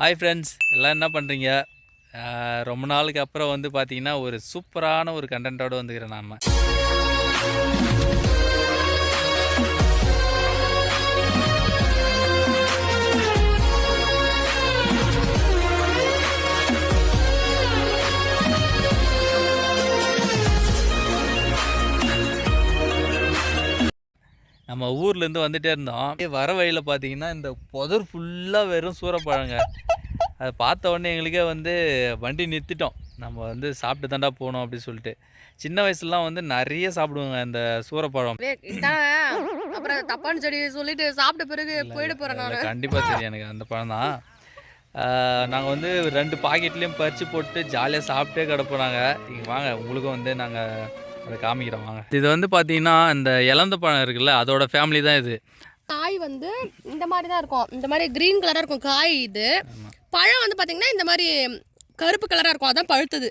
Hi friends எல்லாம் என்ன பண்ணுறீங்க ரொம்ப நாளுக்கு அப்புறம் வந்து பார்த்தீங்கன்னா ஒரு சூப்பரான ஒரு கண்டென்ட்டோடு வந்துக்கிறேன் நாம. நம்ம ஊர்லேருந்து வந்துட்டே இருந்தோம். வர வழியில் பார்த்தீங்கன்னா இந்த புதர் ஃபுல்லாக வெறும் சூறப்பழங்க அதை பார்த்த உடனே எங்களுக்கே வந்து வண்டி நிறுத்திட்டோம். நம்ம வந்து சாப்பிட்டு தாண்டா போகணும் அப்படின்னு சொல்லிட்டு. சின்ன வயசுலலாம் வந்து நிறைய சாப்பிடுவோங்க இந்த சூறப்பழம் அப்புறம் தப்பான்னு சொல்லி சொல்லிட்டு சாப்பிட்ட பிறகு போயிட போறேன் நான். கண்டிப்பாக தெரியும் எனக்கு அந்த பழம் தான். நாங்கள் வந்து ரெண்டு பாக்கெட்லேயும் பறித்து போட்டு ஜாலியாக சாப்பிட்டே கிடப்போம் நாங்கள் இங்கே வாங்க உங்களுக்கும் வந்து நாங்கள் அதை காமிக்கிறோம் வாங்க. இது வந்து பார்த்தீங்கன்னா இந்த இலந்த பழம் இருக்குல்ல அதோட ஃபேமிலி தான் இது. காய் வந்து இந்த மாதிரி தான் இருக்கும். இந்த மாதிரி கிரீன் கலரா இருக்கும் காய் இது. பழம் வந்து பாத்தீங்கன்னா இந்த மாதிரி கருப்பு கலரா இருக்கும். அதான் பழுத்தது.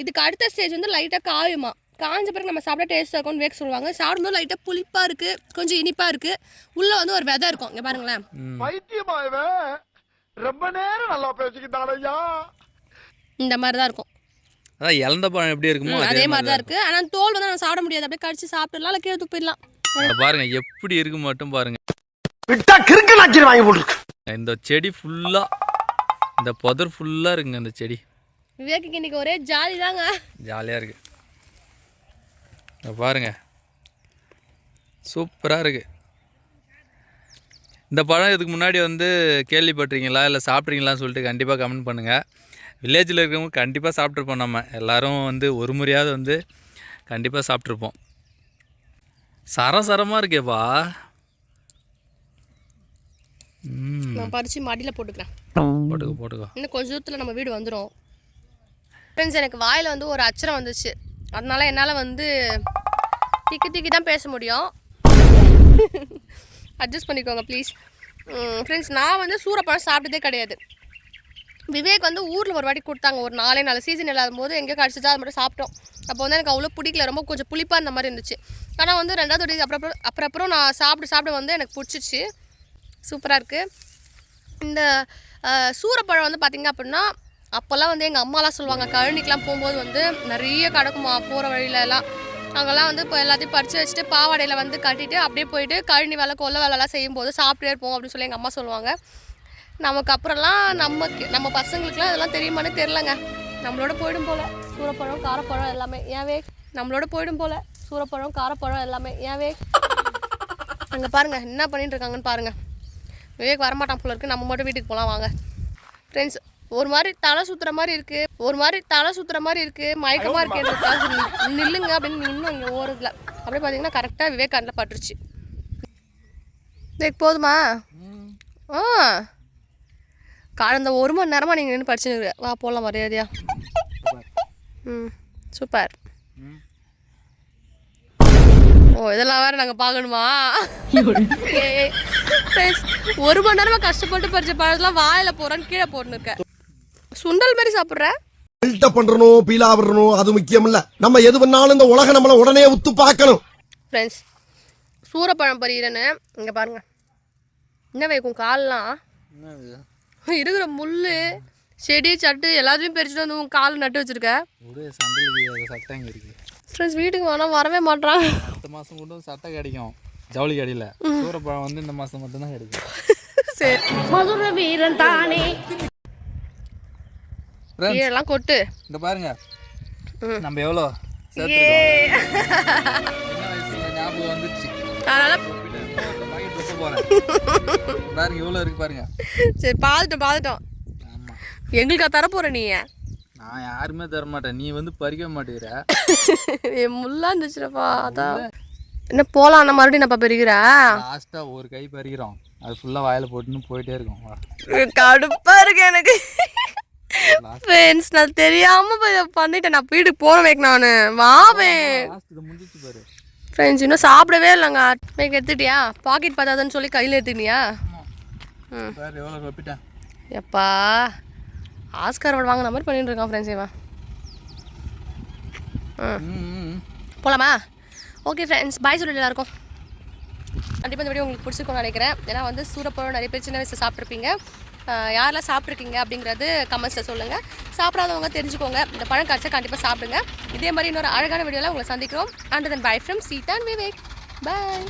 இதுக்கு அடுத்த ஸ்டேஜ் வந்து லைட்டா காயுமா. காஞ்ச பிறகு நம்ம சாப்பிட்டா டேஸ்ட் இருக்கும்னு வேக சொல்லுவாங்க. சாப்பிடும்போது லைட்டா புளிப்பா இருக்கு கொஞ்சம் இனிப்பா இருக்கு. உள்ள வந்து ஒரு விதை இருக்கும். இங்க பாருங்களேன். ரொம்ப நேரம் நல்லா பேசிக்கிட்டான் ஐயா. இந்த மாதிரி தான் இருக்கும். அதான் இலந்த பழம் எப்படி இருக்குமோ அதே மாதிரி தான் இருக்கு. ஆனா தோல் வந்து நம்ம சாப்பிட முடியாது. அப்படியே கடிச்சு சாப்பிடலாம் இல்லை கீழே துப்பிடலாம் அதை பாருங்க எப்படி இருக்கு மட்டும் பாருங்க. விட்டா கிறுக்கு நாச்சிரி வாங்கி போட்டுருக்கு. இந்த செடி ஃபுல்லா இந்த புதர் ஃபுல்லா இருக்குங்க இந்த செடி. விவேக்கு இன்னைக்கு ஒரே ஜாலி தாங்க. ஜாலியா இருக்கு. பாருங்க. சூப்பரா இருக்கு. இந்த பழம் இதுக்கு முன்னாடி வந்து கேள்விப்பட்டிருக்கீங்களா? இல்லை சாப்பிட்றீங்களான்னு சொல்லிட்டு கண்டிப்பாக கமெண்ட் பண்ணுங்கள் வில்லேஜில் இருக்கிறவங்க கண்டிப்பாக சாப்பிட்ருப்போம் நம்ம. எல்லாரும் வந்து ஒரு முறையாவது வந்து கண்டிப்பாக சாப்பிட்ருப்போம் சரம் சரமாக இருக்கேப்பா. நான் பறிச்சு மடியில போட்டுக்கிறேன். போட்டுக்கோ போட்டுக்கோ. இன்னும் கொஞ்ச தூரத்தில் நம்ம வீடு வந்துடும் ஃப்ரெண்ட்ஸ் எனக்கு வாயில் வந்து ஒரு அச்சரம் வந்துச்சு. அதனால என்னால் வந்து திக்கி திக்கி தான் பேச முடியும். அட்ஜஸ்ட் பண்ணிக்கோங்க ப்ளீஸ் ஃப்ரெண்ட்ஸ் நான் வந்து சூரப்பழம் சாப்பிட்டதே கிடையாது. விவேக் வந்து ஊரில் ஒரு வாட்டி கொடுத்தாங்க ஒரு நாலே நாலு சீசன் இல்லாத போது எங்கேயோ கடிச்சிச்சா அது மட்டும் சாப்பிட்டோம். அப்போ வந்து எனக்கு அவ்வளோ பிடிக்கல ரொம்ப கொஞ்சம் புளிப்பாக இருந்த மாதிரி இருந்துச்சு. ஆனால் வந்து ரெண்டாவது வாட்டி அப்புறம் அப்புறம் அப்புறம் நான் சாப்பிட்டு சாப்பிட வந்து எனக்கு பிடிச்சிச்சு. சூப்பராக இருக்குது இந்த சூரப்பழம் வந்து பார்த்திங்க அப்படின்னா அப்போல்லாம் வந்து எங்கள் அம்மாலாம் சொல்லுவாங்க கழனிக்கெலாம் போகும்போது வந்து நிறைய கிடக்குமா போகிற வழியிலலாம் அங்கெல்லாம் வந்து இப்போ எல்லாத்தையும் பறித்து வச்சுட்டு பாவாடையில் வந்து கட்டிட்டு அப்படியே போயிட்டு கழனி வேலை கொல்ல வேலைலாம் செய்யும்போது சாப்பிட்டே இருப்போம் அப்படின்னு சொல்லி எங்கள் அம்மா சொல்லுவாங்க. நமக்கு அப்புறம்லாம் நமக்கு நம்ம பசங்களுக்குலாம் இதெல்லாம் தெரியுமான்னு தெரிலங்க நம்மளோட போயிடும் போல். சூரப்பழம் காரப்பழம் எல்லாமே. ஏவே நம்மளோட போயிடும் போல். சூரப்பழம் காரப்பழம் எல்லாமே. ஏவே அங்கே பாருங்கள் என்ன பண்ணிட்டு இருக்காங்கன்னு பாருங்கள் விவேக் வரமாட்டான் போல இருக்கு. நம்ம மட்டும் வீட்டுக்கு போகலாம் வாங்க. ஃப்ரெண்ட்ஸ் ஒரு மாதிரி தலை சுத்துற மாதிரி இருக்கு. ஒரு மாதிரி தலை சுத்துற மாதிரி இருக்கு. மயக்கமா இருக்கு நில்லுங்க அப்படின்னு நின்று இங்கே ஓரத்தில் அப்படியே பார்த்தீங்கன்னா கரெக்டாக விவேக் பட்டுருச்சு. போதுமா? ஆ. கடந்த ஒரு மணி நேரமாக நீங்கள் நின்று படிச்சுன்னு வா போகலாம் மரியாதையா. ம் சூப்பர். ஓ இதெல்லாம் வேற நாங்கள் பார்க்கணுமா? ஏய், ஒரு மணி நேரமாக கஷ்டப்பட்டு படித்த பழத்தெல்லாம் வாயில் போகிறான்னு கீழே போட்டுன்னு இருக்க. சுண்டல் மாதிரி சாப்பிட்ற? பில்டப் பண்றணும் பீலா விடணும் அது முக்கியம் இல்ல நம்ம எது பண்ணாலும் இந்த உலகம் நம்மள உடனே உத்து பார்க்கணும். ஃப்ரெண்ட்ஸ் சூரப்பழம் பறிகிறேன்னு இங்கே பாருங்க. என்ன வைக்கும் கால்லாம்? இருக்கிற முள் செடி சட்டு எல்லாத்தையும் பறிச்சுட்டு வந்து உன் கால் நட்டு வச்சிருக்க? ஒரே சண்டைக்கு சட்டை இங்கே இருக்குது ஃப்ரெண்ட்ஸ் வீட்டுக்கு வேணா வரவே மாட்றாங்க. அடுத்த மாதம் கூட சட்டை கிடைக்கும். ஜவுளி கடையில். சூரப்பழம் வந்து இந்த மாதம் மட்டும்தான் கிடைக்கும். சரி. மதுர வீரன் தானே? கீழெல்லாம் கொட்டு. இந்த பாருங்க. நம்ம எவ்வளோ ஞாபகம் வந்துச்சு பாருங்க எவ்வளோ இருக்கு பாருங்க. சரி பார்த்துட்டோம் பார்த்துட்டோம் எங்களுக்கா தரப்போற நீ நான் யாருமே தர மாட்டேன் நீ வந்து பறிக்க மாட்டேங்கிற. முள்ளா இருந்துச்சுலப்பா அதான். என்ன போலாம் மறுபடியும் நம்ம பெருகிற? லாஸ்ட்டாக ஒரு கை பறிக்கிறோம். அது ஃபுல்லாக வாயில் போட்டுன்னு போயிட்டே இருக்கும். கடுப்பா இருக்கு எனக்கு. ஃப்ரெண்ட்ஸ் நான் தெரியாம பண்ணிட்டேன். நான் வீட்டுக்கு போன வைக்க நான். வாவேன் ஃப்ரெண்ட்ஸ் இன்னும் சாப்பிடவே இல்லைங்க. மேக் எடுத்துட்டியா? பாக்கெட் பார்த்தாதுன்னு சொல்லி கையில் எடுத்துக்கினியா ம். எப்பா ஆஸ்கார் அவார்டு வாங்கின மாதிரி பண்ணிட்டு இருக்கான் ஃப்ரெண்ட்ஸ் இவன். ம் போகலாமா ஓகே ஃப்ரெண்ட்ஸ் பாய் சொல்லி எல்லாருக்கும். கண்டிப்பாக இந்த வீடியோ உங்களுக்கு பிடிச்சிருக்கும்னு நினைக்கிறேன். ஏன்னா வந்து சூரப்பழம் நிறைய பேர் சின்ன வயசில் சாப்பிட்ருப்பீங்க யாரெல்லாம் சாப்பிட்ருக்கீங்க அப்படிங்கிறது கமெண்ட்ஸில் சொல்லுங்கள் சாப்பிடாதவங்க தெரிஞ்சுக்கோங்க. இந்த பழம் கிடச்சா கண்டிப்பாக சாப்பிடுங்க. இதே மாதிரி இன்னொரு அழகான வீடியோவில் உங்களை சந்திக்கிறோம். And then bye from Seethan Vivek bye